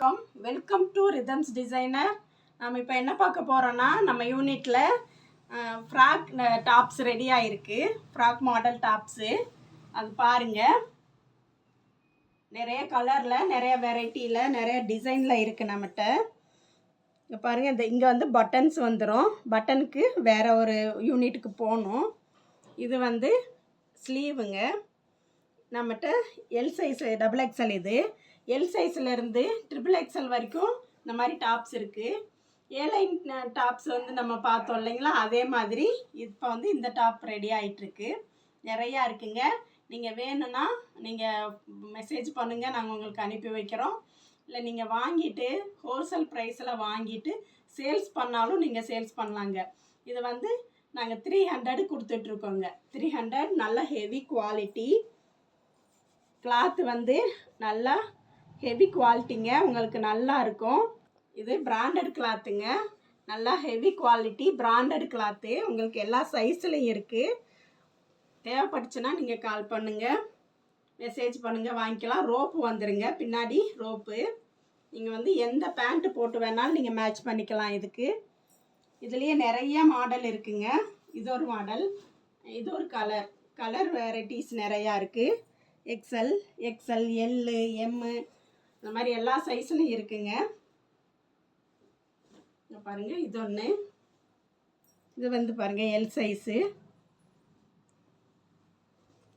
வணக்கம். Welcome to rhythms designer நம்ம இப்போ என்ன பார்க்க போகிறோன்னா நம்ம யூனிட்டில் ஃப்ராக் டாப்ஸ் ரெடி ஆகிருக்கு ஃப்ராக் மாடல் டாப்ஸு அது பாருங்கள் நிறைய கலரில் நிறைய வெரைட்டியில் நிறைய டிசைனில் இருக்குது நம்மகிட்ட. இங்கே பாருங்கள் இந்த இங்கே வந்து பட்டன்ஸ் வந்துடும் பட்டனுக்கு வேறு ஒரு யூனிட்டுக்கு போகணும். இது வந்து ஸ்லீவுங்க நம்மகிட்ட எல் சைஸ் டபுள் எக்ஸல் இது. எல் சைஸ்லேருந்து ட்ரிபிள் எக்ஸல் வரைக்கும் இந்த மாதிரி டாப்ஸ் இருக்குது ஏலைன் டாப்ஸ் வந்து நம்ம பார்த்தோம் இல்லைங்களா? அதே மாதிரி இப்போ வந்து இந்த டாப் ரெடி ஆகிட்டுருக்கு நிறையா இருக்குங்க. நீங்கள் வேணும்னா நீங்கள் மெசேஜ் பண்ணுங்கள் நாங்கள் உங்களுக்கு அனுப்பி வைக்கிறோம். இல்லை நீங்கள் வாங்கிட்டு ஹோல்சேல் ப்ரைஸில் வாங்கிட்டு சேல்ஸ் பண்ணாலும் நீங்கள் சேல்ஸ் பண்ணலாங்க. இது வந்து நாங்கள் த்ரீ ஹண்ட்ரடு கொடுத்துட்ருக்கோங்க த்ரீ ஹண்ட்ரட் நல்ல ஹெவி குவாலிட்டி கிளாத் வந்து நல்லா ஹெவி குவாலிட்டிங்க உங்களுக்கு நல்லா இருக்கும். இது பிராண்டட் கிளாத்துங்க நல்லா ஹெவி குவாலிட்டி பிராண்டட் கிளாத்து உங்களுக்கு எல்லா சைஸ்லையும் இருக்குது தேவைப்பட்டுச்சுன்னா நீங்கள் கால் பண்ணுங்கள் மெசேஜ் பண்ணுங்கள் வாங்கிக்கலாம். ரோப்பு வந்துடுங்க பின்னாடி ரோப்பு நீங்கள் வந்து எந்த பேண்ட்டு போட்டு வேணாலும் நீங்கள் மேட்ச் பண்ணிக்கலாம் இதுக்கு. இதுலேயே நிறைய மாடல் இருக்குங்க. இது ஒரு மாடல் இது ஒரு கலர் கலர் வெரைட்டிஸ் நிறையா இருக்குது எக்ஸ்எல் எக்ஸ்எல் எல்லு எம்மு இந்த மாதிரி எல்லா சைஸ்லையும் இருக்குங்க. பாருங்க இது ஒன்று இது வந்து பாருங்க எல் சைஸு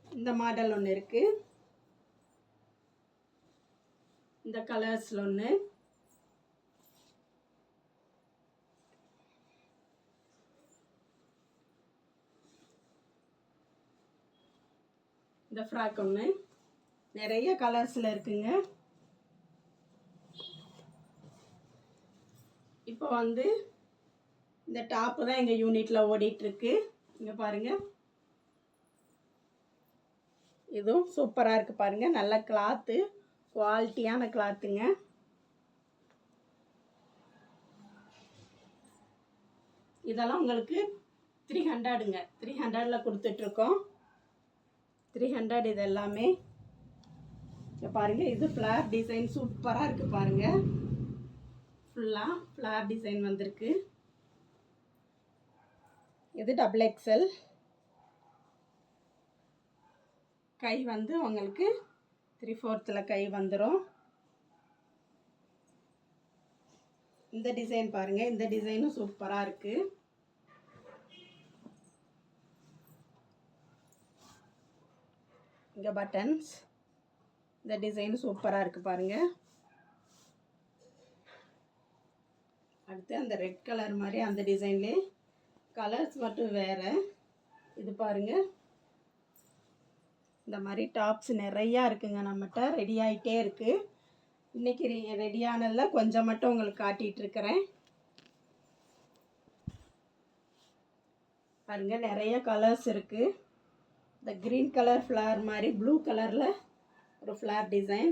இந்த மாடல் ஒன்று இருக்குது இந்த கலர்ஸில் ஒன்று இந்த ஃப்ராக் ஒன்று நிறைய கலர்ஸில் இருக்குங்க. இப்போ வந்து இந்த டாப்பு தான் எங்கள் யூனிட்டில் ஓடிட்டுருக்கு. இங்கே பாருங்கள் இதுவும் சூப்பராக இருக்குது பாருங்கள் நல்ல கிளாத்து குவாலிட்டியான கிளாத்துங்க இதெல்லாம் உங்களுக்கு த்ரீ ஹண்ட்ரடுங்க த்ரீ ஹண்ட்ரடில் கொடுத்துட்ருக்கோம். த்ரீ ஹண்ட்ரட் இது எல்லாமே. பாருங்கள் இது ஃப்ளார் டிசைன் சூப்பராக இருக்குது பாருங்கள் ஃபுல்லாக ஃப்ளார் டிசைன் வந்திருக்கு. இது டபுள் எக்ஸல் கை வந்து உங்களுக்கு த்ரீ ஃபோர்த்தில் கை வந்துடும் இந்த டிசைன் பாருங்கள் இந்த டிசைனும் சூப்பராக இருக்குது இங்கே பட்டன்ஸ் இந்த டிசைன் சூப்பராக இருக்குது பாருங்கள் அடுத்து அந்த ரெட் கலர் மாதிரி அந்த டிசைன்லே கலர்ஸ் மட்டும் வேறு. இது பாருங்கள் இந்த மாதிரி டாப்ஸ் நிறையா இருக்குங்க நம்மகிட்ட ரெடி ஆகிட்டே இருக்குது இன்றைக்கி ரெடியானதில் கொஞ்சம் மட்டும் உங்களுக்கு காட்டிகிட்ருக்கிறேன் பாருங்கள் பாருங்க நிறைய கலர்ஸ் இருக்குது இந்த க்ரீன் கலர் ஃப்ளவர் மாதிரி ப்ளூ கலரில் ஒரு ஃப்ளவர் டிசைன்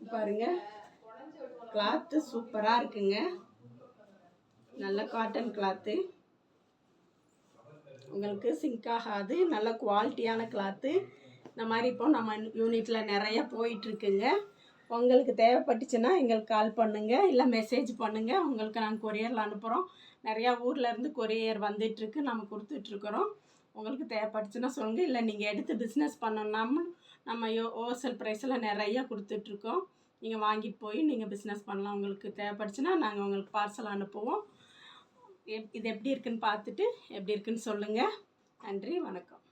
பாருங்கள் கிளாத்து சூப்பராக இருக்குங்க. நல்ல காட்டன் கிளாத்து உங்களுக்கு சிங்க் ஆகாது. நல்ல குவாலிட்டியான கிளாத்து இந்த மாதிரி இப்போ நம்ம யூனிட்டில் நிறைய போயிட்டுருக்குங்க உங்களுக்கு தேவைப்பட்டுச்சுன்னா எங்களுக்கு கால் பண்ணுங்கள் இல்லை மெசேஜ் பண்ணுங்கள் உங்களுக்கு நாங்கள் கொரியரில் அனுப்புகிறோம் நிறையா ஊர்லேருந்து கொரியர் வந்துட்டுருக்கு நம்ம கொடுத்துட்ருக்குறோம் உங்களுக்கு தேவைப்பட்டுச்சுன்னா சொல்லுங்கள் இல்லை நீங்கள் எடுத்து பிஸ்னஸ் பண்ணணும்னா நம்ம யோ ஹோல்சேல் ப்ரைஸில் நிறையா கொடுத்துட்ருக்கோம் நீங்கள் வாங்கிட்டு போய் நீங்கள் பிஸ்னஸ் பண்ணலாம். உங்களுக்கு தேவைப்படுச்சுன்னா நாங்கள் உங்களுக்கு பார்சல் அனுப்புவோம். எப் இது எப்படி இருக்குன்னு பார்த்துட்டு எப்படி இருக்குன்னு சொல்லுங்கள் நன்றி வணக்கம்.